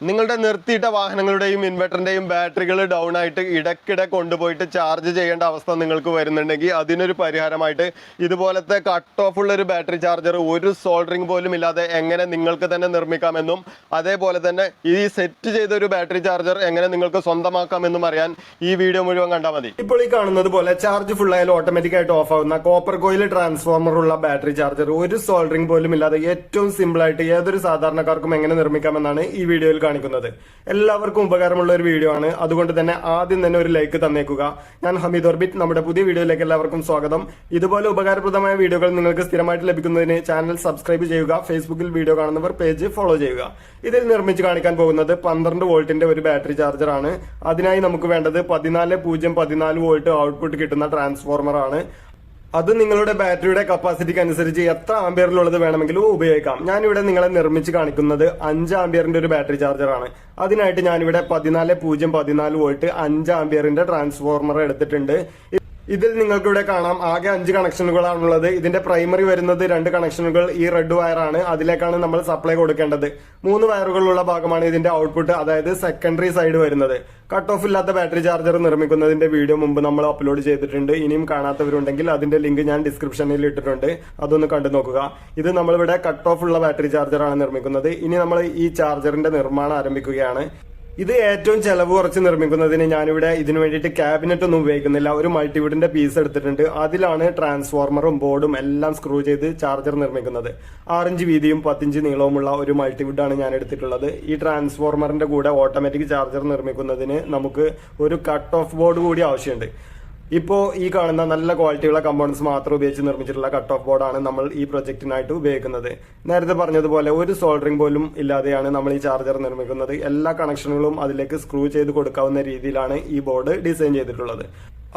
നിങ്ങളുടെ നിർത്തിയിട്ട വാഹനങ്ങളുടെയും ഇൻവെർട്ടറിന്റെയും ബാറ്ററികൾ ഡൗൺ ആയിട്ട് ഇടയ്ക്കിടെ കൊണ്ടുപോയിട്ട് ചാർജ് ചെയ്യേണ്ട അവസ്ഥ നിങ്ങൾക്ക് വരുന്നുണ്ടെങ്കിൽ അതിനൊരു പരിഹാരമായിട്ട് ഇതുപോലത്തെ കട്ട് ഓഫ് ഉള്ള ഒരു ബാറ്ററി ചാർജർ ഒരു സോൾഡറിങ് പോലും ഇല്ലാതെ എങ്ങനെ നിങ്ങൾക്ക് തന്നെ നിർമ്മിക്കാമെന്നും അതേപോലെ തന്നെ ഈ സെറ്റ് ചെയ്ത ഒരു ബാറ്ററി ചാർജർ എങ്ങനെ നിങ്ങൾക്ക് സ്വന്തമാക്കാമെന്നും അറിയാൻ ഈ വീഡിയോ മുഴുവൻ കണ്ടാൽ മതി. ഇപ്പോൾ ഈ കാണുന്നത് പോലെ ചാർജ് ഫുൾ ആയാലും ഓട്ടോമാറ്റിക് ആയിട്ട് ഓഫ് ആവുന്ന കോപ്പർ കോയിൽ ട്രാൻസ്ഫോമർ ഉള്ള ബാറ്ററി ചാർജർ ഒരു സോൾഡറിംഗ് പോലും ഇല്ലാതെ ഏറ്റവും സിമ്പിൾ ആയിട്ട് ഏതൊരു സാധാരണക്കാർക്കും എങ്ങനെ നിർമ്മിക്കാമെന്നാണ് ഈ വീഡിയോയിൽ കാണിക്കുന്നത്. എല്ലാവർക്കും ഉപകാരമുള്ള ഒരു വീഡിയോ ആണ്. അതുകൊണ്ട് തന്നെ ആദ്യം തന്നെ ഒരു ലൈക്ക് തന്നേക്കുക. ഞാൻ ഹമീദ് ഓർബിറ്റ് നമ്മുടെ പുതിയ വീഡിയോയിലേക്ക് എല്ലാവർക്കും സ്വാഗതം. ഇതുപോലെ ഉപകാരപ്രദമായ വീഡിയോകൾ നിങ്ങൾക്ക് സ്ഥിരമായിട്ട് ലഭിക്കുന്നതിന് ചാനൽ സബ്സ്ക്രൈബ് ചെയ്യുക ഫേസ്ബുക്കിൽ വീഡിയോ കാണുന്നവർ പേജ് ഫോളോ ചെയ്യുക. ഇതിൽ നിർമ്മിച്ച് കാണിക്കാൻ പോകുന്നത് പന്ത്രണ്ട് വോൾട്ടിന്റെ ഒരു ബാറ്ററി ചാർജർ ആണ്. അതിനായി നമുക്ക് വേണ്ടത് പതിനാല് പൂജ്യം പതിനാല് വോൾട്ട് ഔട്ട്പുട്ട് കിട്ടുന്ന ട്രാൻസ്ഫോർമർ ആണ്. അത് നിങ്ങളുടെ ബാറ്ററിയുടെ കപ്പാസിറ്റിക്ക് അനുസരിച്ച് എത്ര ആംബിയറിലുള്ളത് വേണമെങ്കിലും ഉപയോഗിക്കാം. ഞാനിവിടെ നിങ്ങളെ നിർമ്മിച്ച് കാണിക്കുന്നത് അഞ്ച് ആംബിയറിന്റെ ഒരു ബാറ്ററി ചാർജറാണ് അതിനായിട്ട് ഞാനിവിടെ പതിനാല് പൂജ്യം പതിനാല് വോൾട്ട് അഞ്ച് ആംബിയറിന്റെ ട്രാൻസ്ഫോർമർ എടുത്തിട്ടുണ്ട്. ഇതിൽ നിങ്ങൾക്ക് ഇവിടെ കാണാം. ആകെ അഞ്ച് കണക്ഷനുകളാണുള്ളത്. ഇതിന്റെ പ്രൈമറി വരുന്നത് രണ്ട് കണക്ഷനുകൾ ഈ റെഡ് വയർ ആണ്. അതിലേക്കാണ് നമ്മൾ സപ്ലൈ കൊടുക്കേണ്ടത്. മൂന്ന് വയറുകളുള്ള ഭാഗമാണ് ഇതിന്റെ ഔട്ട്പുട്ട് അതായത് സെക്കൻഡറി സൈഡ് വരുന്നത്. കട്ട് ഓഫ് ഇല്ലാത്ത ബാറ്ററി ചാർജർ നിർമ്മിക്കുന്നതിന്റെ വീഡിയോ മുമ്പ് നമ്മൾ അപ്ലോഡ് ചെയ്തിട്ടുണ്ട്. ഇനിയും കാണാത്തവരുണ്ടെങ്കിൽ അതിന്റെ ലിങ്ക് ഞാൻ ഡിസ്ക്രിപ്ഷനിൽ ഇട്ടിട്ടുണ്ട്. അതൊന്ന് കണ്ടു നോക്കുക. ഇത് നമ്മളിവിടെ കട്ട് ഓഫ് ഉള്ള ബാറ്ററി ചാർജറാണ് നിർമ്മിക്കുന്നത്. ഇനി നമ്മൾ ഈ ചാർജറിന്റെ നിർമ്മാണം ആരംഭിക്കുകയാണ്. ഇത് ഏറ്റവും ചെലവ് കുറച്ച് നിർമ്മിക്കുന്നതിന് ഞാനിവിടെ ഇതിനു വേണ്ടിയിട്ട് ക്യാബിനറ്റ് ഒന്നും ഉപയോഗിക്കുന്നില്ല. ഒരു മൾട്ടിവുഡിന്റെ പീസ് എടുത്തിട്ടുണ്ട്. അതിലാണ് ട്രാൻസ്ഫോർമറും ബോർഡും എല്ലാം സ്ക്രൂ ചെയ്ത് ചാർജർ നിർമ്മിക്കുന്നത്. ആറിഞ്ച് വീതിയും പത്തിഞ്ച് നീളവുമുള്ള ഒരു മൾട്ടിവുഡാണ് ഞാൻ എടുത്തിട്ടുള്ളത്. ഈ ട്രാൻസ്ഫോർമറിന്റെ കൂടെ ഓട്ടോമാറ്റിക് ചാർജർ നിർമ്മിക്കുന്നതിന് നമുക്ക് ഒരു കട്ട് ഓഫ് ബോർഡ് കൂടി ആവശ്യമുണ്ട്. ഇപ്പോൾ ഈ കാണുന്ന നല്ല ക്വാളിറ്റിയുള്ള കമ്പോണൻസ് മാത്രം ഉപയോഗിച്ച് നിർമ്മിച്ചിട്ടുള്ള കട്ട് ഓഫ് ബോർഡാണ് നമ്മൾ ഈ പ്രൊജക്റ്റിനായിട്ട് ഉപയോഗിക്കുന്നത്. നേരത്തെ പറഞ്ഞതുപോലെ ഒരു സോൾഡറിംഗ് പോലും ഇല്ലാതെയാണ് നമ്മൾ ഈ ചാർജർ നിർമ്മിക്കുന്നത്. എല്ലാ കണക്ഷനുകളും അതിലേക്ക് സ്ക്രൂ ചെയ്ത് കൊടുക്കാവുന്ന രീതിയിലാണ് ഈ ബോർഡ് ഡിസൈൻ ചെയ്തിട്ടുള്ളത്.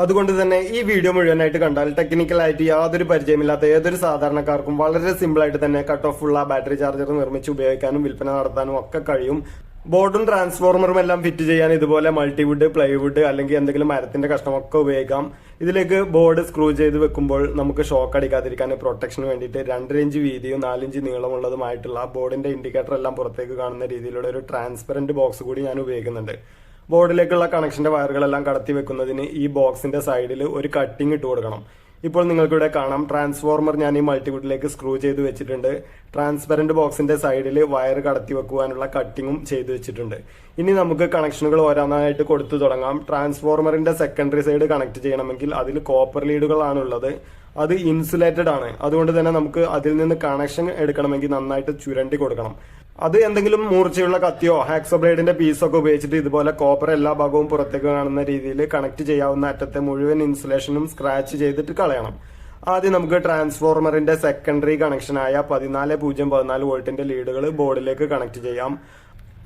അതുകൊണ്ട് തന്നെ ഈ വീഡിയോ മുഴുവനായിട്ട് കണ്ടാൽ ടെക്നിക്കലായിട്ട് യാതൊരു പരിചയമില്ലാത്ത ഏതൊരു സാധാരണക്കാർക്കും വളരെ സിമ്പിൾ ആയിട്ട് തന്നെ കട്ട് ഓഫ് ഉള്ള ബാറ്ററി ചാർജർ നിർമ്മിച്ച് ഉപയോഗിക്കാനും വിൽപ്പന നടത്താനും ഒക്കെ കഴിയും. ബോർഡും ട്രാൻസ്ഫോർമറും എല്ലാം ഫിറ്റ് ചെയ്യാൻ ഇതുപോലെ മൾട്ടിവുഡ് പ്ലൈവുഡ് അല്ലെങ്കിൽ എന്തെങ്കിലും മരത്തിന്റെ കഷ്ണമൊക്കെ ഉപയോഗിക്കാം. ഇതിലേക്ക് ബോർഡ് സ്ക്രൂ ചെയ്ത് വെക്കുമ്പോൾ നമുക്ക് ഷോക്ക് അടിക്കാതിരിക്കാൻ പ്രൊട്ടക്ഷന് വേണ്ടിയിട്ട് രണ്ടര ഇഞ്ച് വീതിയും നാലിഞ്ച് നീളമുള്ളതുമായിട്ടുള്ള ബോർഡിന്റെ ഇൻഡിക്കേറ്റർ എല്ലാം പുറത്തേക്ക് കാണുന്ന രീതിയിലുള്ള ഒരു ട്രാൻസ്പെറന്റ് ബോക്സ് കൂടി ഞാൻ ഉപയോഗിക്കുന്നുണ്ട്. ബോർഡിലേക്കുള്ള കണക്ഷന്റെ വയറുകളെല്ലാം കടത്തി വെക്കുന്നതിന് ഈ ബോക്സിന്റെ സൈഡിൽ ഒരു കട്ടിംഗ് ഇട്ട് കൊടുക്കണം. ഇപ്പോൾ നിങ്ങൾക്കിവിടെ കാണാം. ട്രാൻസ്ഫോർമർ ഞാൻ ഈ മൾട്ടിവുഡിലേക്ക് സ്ക്രൂ ചെയ്ത് വെച്ചിട്ടുണ്ട്. ട്രാൻസ്പെറന്റ് ബോക്സിന്റെ സൈഡിൽ വയർ കടത്തി വെക്കുവാനുള്ള കട്ടിങ്ങും ചെയ്തു വെച്ചിട്ടുണ്ട്. ഇനി നമുക്ക് കണക്ഷനുകൾ ഓരോന്നായിട്ട് കൊടുത്തു തുടങ്ങാം. ട്രാൻസ്ഫോർമറിന്റെ സെക്കൻഡറി സൈഡ് കണക്ട് ചെയ്യണമെങ്കിൽ അതിൽ കോപ്പർ ലീഡുകളാണ് ഉള്ളത് അത് ഇൻസുലേറ്റഡ് ആണ്. അതുകൊണ്ട് തന്നെ നമുക്ക് അതിൽ നിന്ന് കണക്ഷൻ എടുക്കണമെങ്കിൽ നന്നായിട്ട് ചുരണ്ടി കൊടുക്കണം. അത് എന്തെങ്കിലും മൂർച്ചയുള്ള കത്തിയോ ഹാക്സോ ബ്ലേഡിന്റെ പീസൊക്കെ ഉപയോഗിച്ചിട്ട് ഇതുപോലെ കോപ്പർ എല്ലാ ഭാഗവും പുറത്തേക്ക് കാണുന്ന രീതിയിൽ കണക്ട് ചെയ്യാവുന്ന അറ്റത്തെ മുഴുവൻ ഇൻസുലേഷനും സ്ക്രാച്ച് ചെയ്തിട്ട് കളയണം. ആദ്യം നമുക്ക് ട്രാൻസ്ഫോർമറിന്റെ സെക്കൻഡറി കണക്ഷനായ പതിനാല് പൂജ്യം പതിനാല് വോൾട്ടിന്റെ ലീഡുകൾ ബോർഡിലേക്ക് കണക്ട് ചെയ്യാം.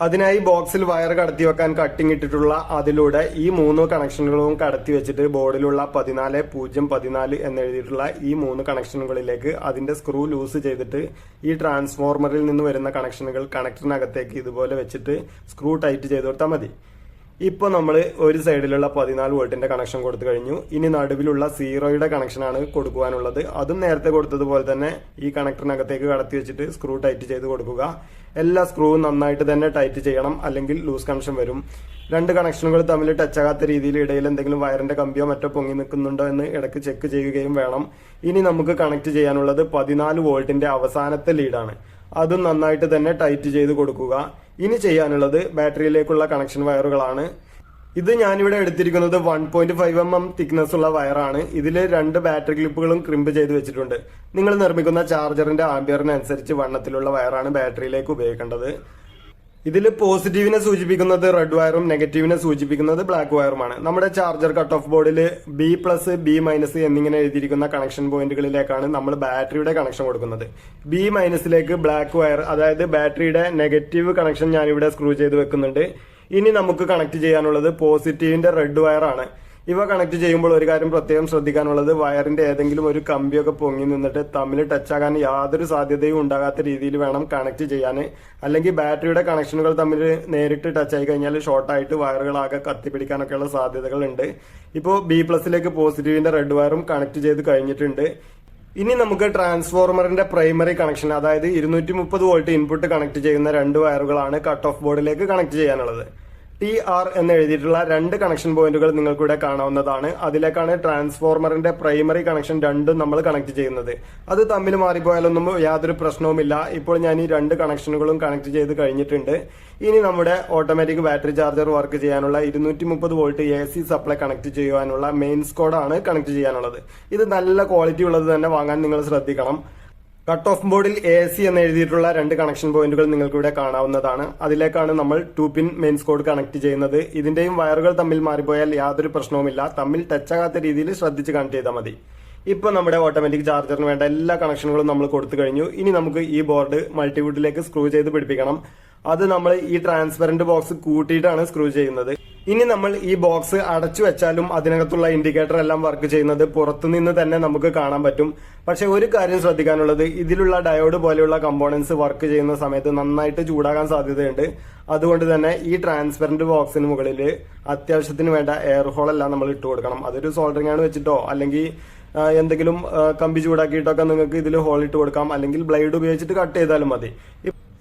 അതിനായി ബോക്സിൽ വയർ കടത്തി വെക്കാൻ കട്ടിംഗ് ഇട്ടിട്ടുള്ള അതിലൂടെ ഈ മൂന്ന് കണക്ഷനുകളും കടത്തി വെച്ചിട്ട് ബോർഡിലുള്ള പതിനാല് പൂജ്യം പതിനാല് എന്നെഴുതിയിട്ടുള്ള ഈ മൂന്ന് കണക്ഷനുകളിലേക്ക് അതിന്റെ സ്ക്രൂ ലൂസ് ചെയ്തിട്ട് ഈ ട്രാൻസ്ഫോർമറിൽ നിന്ന് വരുന്ന കണക്ഷനുകൾ കണക്ടറിനകത്തേക്ക് ഇതുപോലെ വെച്ചിട്ട് സ്ക്രൂ ടൈറ്റ് ചെയ്ത് കൊടുത്താൽ മതി. ഇപ്പോൾ നമ്മൾ ഒരു സൈഡിലുള്ള പതിനാല് വോൾട്ടിന്റെ കണക്ഷൻ കൊടുത്തു കഴിഞ്ഞു. ഇനി നടുവിലുള്ള സീറോയുടെ കണക്ഷനാണ് കൊടുക്കുവാനുള്ളത്. അതും നേരത്തെ കൊടുത്തതുപോലെ തന്നെ ഈ കണക്ടറിനകത്തേക്ക് കടത്തി വെച്ചിട്ട് സ്ക്രൂ ടൈറ്റ് ചെയ്ത് കൊടുക്കുക. എല്ലാ സ്ക്രൂവും നന്നായിട്ട് തന്നെ ടൈറ്റ് ചെയ്യണം അല്ലെങ്കിൽ ലൂസ് കണക്ഷൻ വരും. രണ്ട് കണക്ഷനുകൾ തമ്മിൽ ടച്ച് ആകാത്ത രീതിയിൽ ഇടയിൽ എന്തെങ്കിലും വയറിന്റെ കമ്പിയോ മറ്റോ പൊങ്ങി നിൽക്കുന്നുണ്ടോ എന്ന് ഇടയ്ക്ക് ചെക്ക് ചെയ്യുകയും വേണം. ഇനി നമുക്ക് കണക്ട് ചെയ്യാനുള്ളത് പതിനാല് വോൾട്ടിന്റെ അവസാനത്തെ ലീഡാണ് അതും നന്നായിട്ട് തന്നെ ടൈറ്റ് ചെയ്ത് കൊടുക്കുക. ഇനി ചെയ്യാനുള്ളത് ബാറ്ററിയിലേക്കുള്ള കണക്ഷൻ വയറുകളാണ്. ഇത് ഞാനിവിടെ എടുത്തിരിക്കുന്നത് one point five M M thickness ഉള്ള വയറാണ്. ഇതിൽ രണ്ട് ബാറ്ററി ക്ലിപ്പുകളും ക്രിമ്പ് ചെയ്ത് വെച്ചിട്ടുണ്ട്. നിങ്ങൾ നിർമ്മിക്കുന്ന ചാർജറിന്റെ ആംബിയറിനനുസരിച്ച് വണ്ണത്തിലുള്ള വയറാണ് ബാറ്ററിയിലേക്ക് ഉപയോഗിക്കേണ്ടത്. ഇതിൽ പോസിറ്റീവിനെ സൂചിപ്പിക്കുന്നത് റെഡ് വയറും നെഗറ്റീവിനെ സൂചിപ്പിക്കുന്നത് ബ്ലാക്ക് വയറുമാണ്. നമ്മുടെ ചാർജർ കട്ട് ഓഫ് ബോർഡിൽ ബി പ്ലസ് ബി മൈനസ് എന്നിങ്ങനെ എഴുതിയിരിക്കുന്ന കണക്ഷൻ പോയിന്റുകളിലേക്കാണ് നമ്മൾ ബാറ്ററിയുടെ കണക്ഷൻ കൊടുക്കുന്നത്. ബി മൈനസിലേക്ക് ബ്ലാക്ക് വയർ അതായത് ബാറ്ററിയുടെ നെഗറ്റീവ് കണക്ഷൻ ഞാനിവിടെ സ്ക്രൂ ചെയ്ത് വെക്കുന്നുണ്ട്. ഇനി നമുക്ക് കണക്ട് ചെയ്യാനുള്ളത് പോസിറ്റീവിന്റെ റെഡ് വയറാണ്. ഇവ കണക്ട് ചെയ്യുമ്പോൾ ഒരു കാര്യം പ്രത്യേകം ശ്രദ്ധിക്കാനുള്ളത് വയറിന്റെ ഏതെങ്കിലും ഒരു കമ്പിയൊക്കെ പൊങ്ങി നിന്നിട്ട് തമ്മിൽ ടച്ച് ആകാൻ യാതൊരു സാധ്യതയും ഉണ്ടാകാത്ത രീതിയിൽ വേണം കണക്ട് ചെയ്യാൻ. അല്ലെങ്കിൽ ബാറ്ററിയുടെ കണക്ഷനുകൾ തമ്മിൽ നേരിട്ട് ടച്ച് ആയി കഴിഞ്ഞാൽ ഷോർട്ടായിട്ട് വയറുകളാകെ കത്തിപ്പിടിക്കാനൊക്കെയുള്ള സാധ്യതകൾ ഉണ്ട് ഇപ്പോൾ ബി പ്ലസിലേക്ക് പോസിറ്റീവിന്റെ റെഡ് വയറും കണക്ട് ചെയ്ത് കഴിഞ്ഞിട്ടുണ്ട്. ഇനി നമുക്ക് ട്രാൻസ്ഫോർമറിന്റെ പ്രൈമറി കണക്ഷൻ അതായത് ഇരുന്നൂറ്റി മുപ്പത് വോൾട്ട് ഇൻപുട്ട് കണക്ട് ചെയ്യുന്ന രണ്ട് വയറുകളാണ് കട്ട് ഓഫ് ബോർഡിലേക്ക് കണക്ട് ചെയ്യാനുള്ളത്. ടി ആർ എന്ന് എഴുതിയിട്ടുള്ള രണ്ട് കണക്ഷൻ പോയിന്റുകൾ നിങ്ങൾക്കിവിടെ കാണാവുന്നതാണ്. അതിലേക്കാണ് ട്രാൻസ്ഫോർമറിന്റെ പ്രൈമറി കണക്ഷൻ രണ്ടും നമ്മൾ കണക്ട് ചെയ്യുന്നത്. അത് തമ്മിൽ മാറിപ്പോയാലൊന്നും യാതൊരു പ്രശ്നവുമില്ല. ഇപ്പോൾ ഞാൻ ഈ രണ്ട് കണക്ഷനുകളും കണക്ട് ചെയ്ത് കഴിഞ്ഞിട്ടുണ്ട്. ഇനി നമ്മുടെ ഓട്ടോമാറ്റിക് ബാറ്ററി ചാർജർ വർക്ക് ചെയ്യാനുള്ള ഇരുന്നൂറ്റി മുപ്പത് volt A C supply connect ചെയ്യാനുള്ള മെയിൻസ് കോഡാണ് കണക്ട് ചെയ്യാനുള്ളത്. ഇത് നല്ല ക്വാളിറ്റി ഉള്ളത് തന്നെ വാങ്ങാൻ നിങ്ങൾ ശ്രദ്ധിക്കണം. കട്ട് ഓഫ് ബോർഡിൽ എ സി എന്ന് എഴുതിയിട്ടുള്ള രണ്ട് കണക്ഷൻ പോയിന്റുകൾ നിങ്ങൾക്ക് ഇവിടെ കാണാവുന്നതാണ്. അതിലേക്കാണ് നമ്മൾ two pin mains cord connect ചെയ്യുന്നത്. ഇതിന്റെയും വയറുകൾ തമ്മിൽ മാറിപ്പോയാൽ യാതൊരു പ്രശ്നവുമില്ല. തമ്മിൽ ടച്ച് ആകാത്ത രീതിയിൽ ശ്രദ്ധിച്ച് കണക്ട് ചെയ്താൽ മതി. ഇപ്പൊ നമ്മുടെ ഓട്ടോമാറ്റിക് ചാർജറിന് വേണ്ട എല്ലാ കണക്ഷനുകളും നമ്മൾ കൊടുത്തു കഴിഞ്ഞു. ഇനി നമുക്ക് ഈ ബോർഡ് മൾട്ടിവുഡിലേക്ക് സ്ക്രൂ ചെയ്ത് പിടിപ്പിക്കണം. അത് നമ്മൾ ഈ ട്രാൻസ്പെറന്റ് ബോക്സ് കൂട്ടിയിട്ടാണ് സ്ക്രൂ ചെയ്യുന്നത്. ഇനി നമ്മൾ ഈ ബോക്സ് അടച്ചു വെച്ചാലും അതിനകത്തുള്ള ഇൻഡിക്കേറ്റർ എല്ലാം വർക്ക് ചെയ്യുന്നത് പുറത്തുനിന്ന് തന്നെ നമുക്ക് കാണാൻ പറ്റും. പക്ഷെ ഒരു കാര്യം ശ്രദ്ധിക്കാനുള്ളത് ഇതിലുള്ള ഡയോഡ് പോലെയുള്ള കമ്പോണൻസ് വർക്ക് ചെയ്യുന്ന സമയത്ത് നന്നായിട്ട് ചൂടാകാൻ സാധ്യതയുണ്ട്. അതുകൊണ്ട് തന്നെ ഈ ട്രാൻസ്പെറന്റ് ബോക്സിന് മുകളിൽ അത്യാവശ്യത്തിന് വേണ്ട എയർ ഹോൾ എല്ലാം നമ്മൾ ഇട്ട് കൊടുക്കണം. അതൊരു സോൾഡറിംഗ് ആണ് വെച്ചിട്ടോ അല്ലെങ്കിൽ എന്തെങ്കിലും കമ്പി ചൂടാക്കിയിട്ടൊക്കെ നിങ്ങൾക്ക് ഇതിൽ ഹോൾ ഇട്ട് കൊടുക്കാം. അല്ലെങ്കിൽ ബ്ലേഡ് ഉപയോഗിച്ചിട്ട് കട്ട് ചെയ്താലും മതി.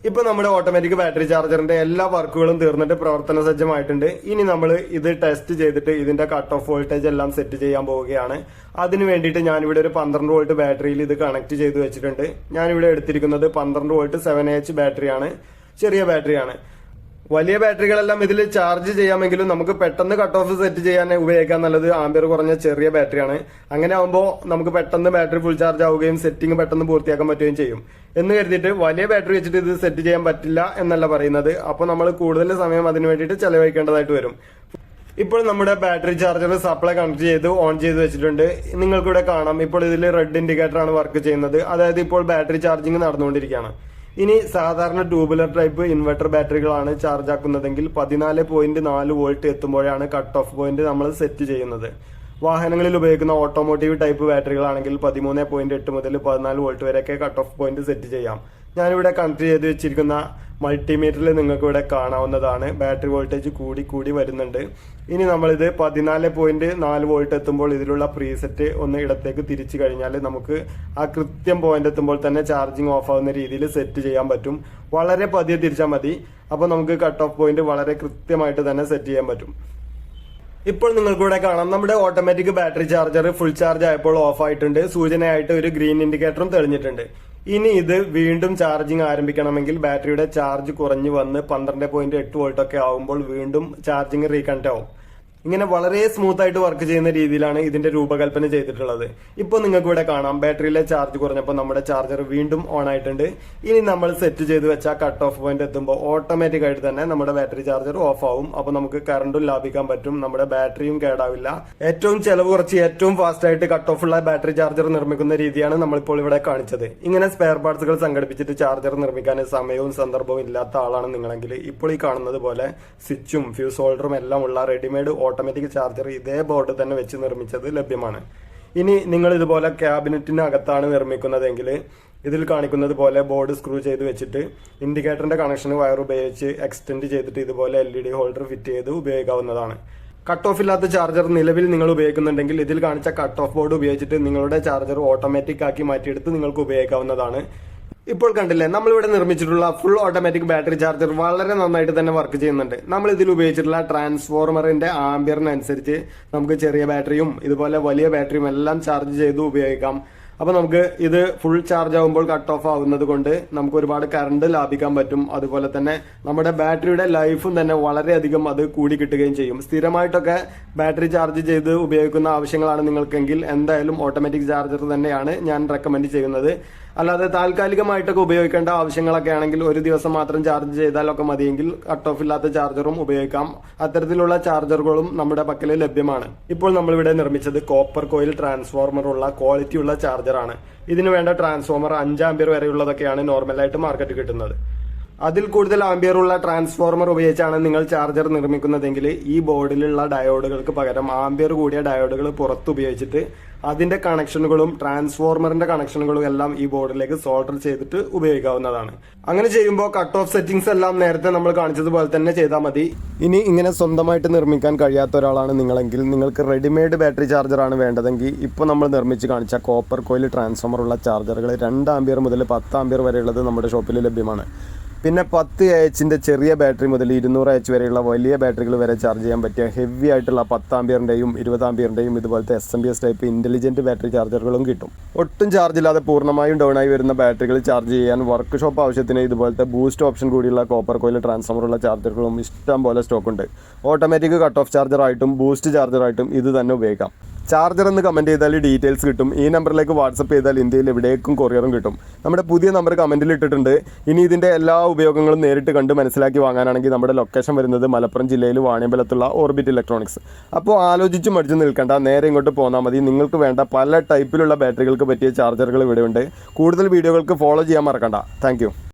ഇപ്പൊ നമ്മുടെ ഓട്ടോമാറ്റിക് ബാറ്ററി ചാർജറിന്റെ എല്ലാ വർക്കുകളും തീർന്നിട്ട് പ്രവർത്തന സജ്ജമായിട്ടുണ്ട്. ഇനി നമ്മൾ ഇത് ടെസ്റ്റ് ചെയ്തിട്ട് ഇതിന്റെ കട്ട് ഓഫ് വോൾട്ടേജ് എല്ലാം സെറ്റ് ചെയ്യാൻ പോവുകയാണ്. അതിന് വേണ്ടിയിട്ട് ഞാനിവിടെ ഒരു പന്ത്രണ്ട് വോൾട്ട് ബാറ്ററിയിൽ ഇത് കണക്ട് ചെയ്ത് വെച്ചിട്ടുണ്ട്. ഞാനിവിടെ എടുത്തിരിക്കുന്നത് പന്ത്രണ്ട് വോൾട്ട് സെവൻ എച്ച് ബാറ്ററിയാണ് ചെറിയ ബാറ്ററിയാണ് വലിയ ബാറ്ററികളെല്ലാം ഇതിൽ ചാർജ് ചെയ്യാമെങ്കിലും നമുക്ക് പെട്ടെന്ന് കട്ട് ഓഫ് സെറ്റ് ചെയ്യാൻ ഉപയോഗിക്കാൻ നല്ലത് ആംബിയർ കുറഞ്ഞ ചെറിയ ബാറ്ററിയാണ് അങ്ങനെ ആകുമ്പോൾ നമുക്ക് പെട്ടെന്ന് ബാറ്ററി ഫുൾ ചാർജ് ആവുകയും സെറ്റിംഗ് പെട്ടെന്ന് പൂർത്തിയാക്കാൻ പറ്റുകയും ചെയ്യും. എന്ന് കരുതിയിട്ട് വലിയ ബാറ്ററി വെച്ചിട്ട് ഇത് സെറ്റ് ചെയ്യാൻ പറ്റില്ല എന്നല്ല പറയുന്നത്. അപ്പോൾ നമ്മൾ കൂടുതൽ സമയം അതിന് വേണ്ടിയിട്ട് ചെലവഴിക്കേണ്ടതായിട്ട് വരും. ഇപ്പോൾ നമ്മുടെ ബാറ്ററി ചാർജർ സപ്ലൈ കണക്ട് ചെയ്ത് ഓൺ ചെയ്ത് വെച്ചിട്ടുണ്ട്. നിങ്ങൾക്കിവിടെ കാണാം. ഇപ്പോൾ ഇതിൽ റെഡ് ഇൻഡിക്കേറ്റർ ആണ് വർക്ക് ചെയ്യുന്നത്. അതായത് ഇപ്പോൾ ബാറ്ററി ചാർജിങ് നടന്നുകൊണ്ടിരിക്കുകയാണ്. ഇനി സാധാരണ ട്യൂബുലർ ടൈപ്പ് ഇൻവെർട്ടർ ബാറ്ററികളാണ് ചാർജ് ആക്കുന്നതെങ്കിൽ പതിനാല് പോയിന്റ് നാല് വോൾട്ട് എത്തുമ്പോഴാണ് കട്ട് ഓഫ് പോയിന്റ് നമ്മൾ സെറ്റ് ചെയ്യുന്നത്. വാഹനങ്ങളിൽ ഉപയോഗിക്കുന്ന ഓട്ടോമോട്ടീവ് ടൈപ്പ് ബാറ്ററികളാണെങ്കിൽ പതിമൂന്ന് പോയിന്റ് എട്ട് മുതൽ പതിനാല് വോൾട്ട് വരെയൊക്കെ കട്ട് ഓഫ് പോയിന്റ് സെറ്റ് ചെയ്യാം. ഞാനിവിടെ കണക്ട് ചെയ്ത് വെച്ചിരിക്കുന്ന മൾട്ടിമീറ്ററിൽ നിങ്ങൾക്ക് ഇവിടെ കാണാവുന്നതാണ്. ബാറ്ററി വോൾട്ടേജ് കൂടി കൂടി വരുന്നുണ്ട്. ഇനി നമ്മളിത് പതിനാല് പോയിന്റ് നാല് വോൾട്ട് എത്തുമ്പോൾ ഇതിലുള്ള പ്രീസെറ്റ് ഒന്ന് ഇടത്തേക്ക് തിരിച്ചു കഴിഞ്ഞാൽ നമുക്ക് ആ കൃത്യം പോയിന്റ് എത്തുമ്പോൾ തന്നെ ചാർജിങ് ഓഫ് ആവുന്ന രീതിയിൽ സെറ്റ് ചെയ്യാൻ പറ്റും. വളരെ പതിയെ തിരിച്ചാൽ മതി. അപ്പോൾ നമുക്ക് കട്ട് ഓഫ് പോയിന്റ് വളരെ കൃത്യമായിട്ട് തന്നെ സെറ്റ് ചെയ്യാൻ പറ്റും. ഇപ്പോൾ നിങ്ങൾക്കിവിടെ കാണാം. നമ്മുടെ automatic battery charger full charge ആയപ്പോൾ ഓഫ് ആയിട്ടുണ്ട്. സൂചനയായിട്ട് ഒരു ഗ്രീൻ ഇൻഡിക്കേറ്ററും തെളിഞ്ഞിട്ടുണ്ട്. ഇനി ഇത് വീണ്ടും ചാർജിങ് ആരംഭിക്കണമെങ്കിൽ ബാറ്ററിയുടെ ചാർജ് കുറഞ്ഞു വന്ന് പന്ത്രണ്ട് പോയിന്റ് എട്ട് വോൾട്ട് ഒക്കെ ആവുമ്പോൾ വീണ്ടും ചാർജിങ് റീകണക്ട് ആവും. ഇങ്ങനെ വളരെ സ്മൂത്ത് ആയിട്ട് വർക്ക് ചെയ്യുന്ന രീതിയിലാണ് ഇതിന്റെ രൂപകൽപ്പന ചെയ്തിട്ടുള്ളത്. ഇപ്പോൾ നിങ്ങൾക്ക് ഇവിടെ കാണാം. ബാറ്ററിയിലെ ചാർജ് കുറഞ്ഞപ്പോൾ നമ്മുടെ ചാർജർ വീണ്ടും ഓൺ ആയിട്ടുണ്ട്. ഇനി നമ്മൾ സെറ്റ് ചെയ്ത് വെച്ച കട്ട് ഓഫ് പോയിന്റ് എത്തുമ്പോൾ ഓട്ടോമാറ്റിക് ആയിട്ട് തന്നെ നമ്മുടെ ബാറ്ററി ചാർജർ ഓഫ് ആവും. അപ്പോൾ നമുക്ക് കറണ്ടും ലാഭിക്കാൻ പറ്റും. നമ്മുടെ ബാറ്ററിയും കേടാവില്ല. ഏറ്റവും ചെലവ് കുറച്ച് ഏറ്റവും ഫാസ്റ്റ് ആയിട്ട് കട്ട് ഓഫ് ഉള്ള ബാറ്ററി ചാർജർ നിർമ്മിക്കുന്ന രീതിയാണ് നമ്മളിപ്പോൾ ഇവിടെ കാണിച്ചത്. ഇങ്ങനെ സ്പെയർ പാർട്സുകൾ സംഘടിപ്പിച്ചിട്ട് ചാർജർ നിർമ്മിക്കാൻ സമയവും സന്ദർഭവും ഇല്ലാത്ത ആളാണ് നിങ്ങളെങ്കിൽ. ഇപ്പോൾ ഈ കാണുന്നത് പോലെ സ്വിച്ചും ഫ്യൂസ് ഹോൾഡറും എല്ലാം ഉള്ള റെഡിമെയ്ഡ് ഓട്ടോമാറ്റിക് ചാർജർ ഇതേ ബോർഡ് തന്നെ വെച്ച് നിർമ്മിച്ചത് ലഭ്യമാണ്. ഇനി നിങ്ങൾ ഇതുപോലെ ക്യാബിനറ്റിനകത്താണ് നിർമ്മിക്കുന്നതെങ്കിൽ ഇതിൽ കാണിക്കുന്നത് പോലെ ബോർഡ് സ്ക്രൂ ചെയ്ത് വെച്ചിട്ട് ഇൻഡിക്കേറ്ററിന്റെ കണക്ഷൻ വയർ ഉപയോഗിച്ച് എക്സ്റ്റെൻഡ് ചെയ്തിട്ട് ഇതുപോലെ L E D holder fit ചെയ്ത് ഉപയോഗിക്കാവുന്നതാണ്. കട്ട് ഓഫ് ഇല്ലാത്ത ചാർജർ നിലവിൽ നിങ്ങൾ ഉപയോഗിക്കുന്നുണ്ടെങ്കിൽ ഇതിൽ കാണിച്ച കട്ട് ഓഫ് ബോർഡ് ഉപയോഗിച്ചിട്ട് നിങ്ങളുടെ ചാർജർ ഓട്ടോമാറ്റിക് ആക്കി മാറ്റിയെടുത്ത് നിങ്ങൾക്ക് ഉപയോഗിക്കാവുന്നതാണ്. ഇപ്പോൾ കണ്ടില്ലേ നമ്മളിവിടെ നിർമ്മിച്ചിട്ടുള്ള ഫുൾ ഓട്ടോമാറ്റിക് ബാറ്ററി ചാർജർ വളരെ നന്നായിട്ട് തന്നെ വർക്ക് ചെയ്യുന്നുണ്ട്. നമ്മൾ ഇതിൽ ഉപയോഗിച്ചിട്ടുള്ള ട്രാൻസ്ഫോർമറിന്റെ ആംബിയറിനനുസരിച്ച് നമുക്ക് ചെറിയ ബാറ്ററിയും ഇതുപോലെ വലിയ ബാറ്ററിയും എല്ലാം ചാർജ് ചെയ്ത് ഉപയോഗിക്കാം. അപ്പോൾ നമുക്ക് ഇത് ഫുൾ ചാർജ് ആകുമ്പോൾ കട്ട് ഓഫ് ആവുന്നത് കൊണ്ട് നമുക്ക് ഒരുപാട് കറണ്ട് ലാഭിക്കാൻ പറ്റും. അതുപോലെ തന്നെ നമ്മുടെ ബാറ്ററിയുടെ ലൈഫും തന്നെ വളരെയധികം അത് കൂടി കിട്ടുകയും ചെയ്യും. സ്ഥിരമായിട്ടൊക്കെ ബാറ്ററി ചാർജ് ചെയ്ത് ഉപയോഗിക്കുന്ന ആവശ്യങ്ങളാണ് നിങ്ങൾക്കെങ്കിൽ എന്തായാലും ഓട്ടോമാറ്റിക് ചാർജർ തന്നെയാണ് ഞാൻ റെക്കമെൻഡ് ചെയ്യുന്നത്. അല്ലാതെ താൽക്കാലികമായിട്ടൊക്കെ ഉപയോഗിക്കേണ്ട ആവശ്യങ്ങളൊക്കെ ആണെങ്കിൽ ഒരു ദിവസം മാത്രം ചാർജ് ചെയ്താലൊക്കെ മതിയെങ്കിൽ കട്ട് ഓഫ് ഇല്ലാത്ത ചാർജറും ഉപയോഗിക്കാം. അത്തരത്തിലുള്ള ചാർജറുകളും നമ്മുടെ പക്കൽ ലഭ്യമാണ്. ഇപ്പോൾ നമ്മൾ നമ്മളിവിടെ നിർമ്മിച്ചത് കോപ്പർ കോയിൽ ട്രാൻസ്ഫോർമർ ഉള്ള ക്വാളിറ്റി ഉള്ള ചാർജറാണ് ഇതിനു വേണ്ട ട്രാൻസ്ഫോമർ പേർ വരെയുള്ളതൊക്കെയാണ് നോർമലായിട്ട് മാർക്കറ്റ് കിട്ടുന്നത്. അതിൽ കൂടുതൽ ആംബിയറുള്ള ട്രാൻസ്ഫോർമർ ഉപയോഗിച്ചാണ് നിങ്ങൾ ചാർജർ നിർമ്മിക്കുന്നതെങ്കിൽ ഈ ബോർഡിലുള്ള ഡയോഡുകൾക്ക് പകരം ആംബിയർ കൂടിയ ഡയോഡുകൾ പുറത്ത് ഉപയോഗിച്ചിട്ട് അതിന്റെ കണക്ഷനുകളും ട്രാൻസ്ഫോർമറിന്റെ കണക്ഷനുകളും എല്ലാം ഈ ബോർഡിലേക്ക് സോൾഡർ ചെയ്തിട്ട് ഉപയോഗിക്കാവുന്നതാണ്. അങ്ങനെ ചെയ്യുമ്പോൾ കട്ട് ഓഫ് സെറ്റിംഗ്സ് എല്ലാം നേരത്തെ നമ്മൾ കാണിച്ചതുപോലെ തന്നെ ചെയ്താൽ മതി. ഇനി ഇങ്ങനെ സ്വന്തമായിട്ട് നിർമ്മിക്കാൻ കഴിയാത്ത ഒരാളാണ് നിങ്ങളെങ്കിൽ നിങ്ങൾക്ക് റെഡിമെയ്ഡ് ബാറ്ററി ചാർജറാണ് വേണ്ടതെങ്കിൽ ഇപ്പോൾ നമ്മൾ നിർമ്മിച്ച് കാണിച്ച കോപ്പർ കോയിൽ ട്രാൻസ്ഫോമർ ഉള്ള ചാർജറുകൾ രണ്ട് ആംബിയർ മുതൽ പത്ത് ആംബിയർ വരെയുള്ളത് നമ്മുടെ ഷോപ്പിൽ ലഭ്യമാണ്. പിന്നെ പത്ത് എച്ചിന്റെ ചെറിയ ബാറ്ററി മുതൽ ഇരുന്നൂറ് എച്ച് വരെയുള്ള വലിയ ബാറ്ററികൾ വരെ ചാർജ് ചെയ്യാൻ പറ്റിയ ഹെവി ആയിട്ടുള്ള പത്താമ്പിയറിന്റെയും ഇരുപതാമ്പിയറിന്റെയും ഇതുപോലത്തെ S M B S type intelligent battery ചാർജറുകളും കിട്ടും. ഒട്ടും ചാർജ് ഇല്ലാതെ പൂർണമായും ഡൗൺ ആയി വരുന്ന ബാറ്ററികൾ ചാർജ് ചെയ്യാൻ വർക്ക് ഷോപ്പ് ആവശ്യത്തിന് ഇതുപോലത്തെ ബൂസ്റ്റ് ഓപ്ഷൻ കൂടിയുള്ള കോപ്പർ കോയിൽ ട്രാൻസ്ഫോമറുള്ള ചാർജറുകളും ഇഷ്ടം പോലെ സ്റ്റോക്ക് ഉണ്ട്. ഓട്ടോമാറ്റിക് കട്ട് ഓഫ് ചാർജറായിട്ടും ബൂസ്റ്റ് ചാർജറായിട്ടും ഇത് തന്നെ ഉപയോഗിക്കാം. ചാർജർ എന്ന് കമന്റ് ചെയ്താൽ ഡീറ്റെയിൽസ് കിട്ടും. ഈ നമ്പറിലേക്ക് വാട്സപ്പ് ചെയ്താൽ ഇന്ത്യയിൽ എവിടേക്കും കൊറിയറും കിട്ടും. നമ്മുടെ പുതിയ നമ്പർ കമന്റിൽ ഇട്ടിട്ടുണ്ട്. ഇനി ഇതിന്റെ എല്ലാ ഉപയോഗങ്ങളും നേരിട്ട് കണ്ട് മനസ്സിലാക്കി വാങ്ങാനാണെങ്കിൽ നമ്മുടെ ലൊക്കേഷൻ വരുന്നത് മലപ്പുറം ജില്ലയിൽ വാണിയമ്പലത്തുള്ള ഓർബിറ്റ് ഇലക്ട്രോണിക്സ് അപ്പോൾ ആലോചിച്ച് മടിച്ച് നിൽക്കേണ്ട. നേരെ ഇങ്ങോട്ട് പോന്നാൽ മതി. നിങ്ങൾക്ക് വേണ്ട പല ടൈപ്പിലുള്ള ബാറ്ററികൾക്ക് പറ്റിയ ചാർജറുകൾ ഇവിടെയുണ്ട്. കൂടുതൽ വീഡിയോകൾക്ക് ഫോളോ ചെയ്യാൻ മറക്കണ്ട. താങ്ക്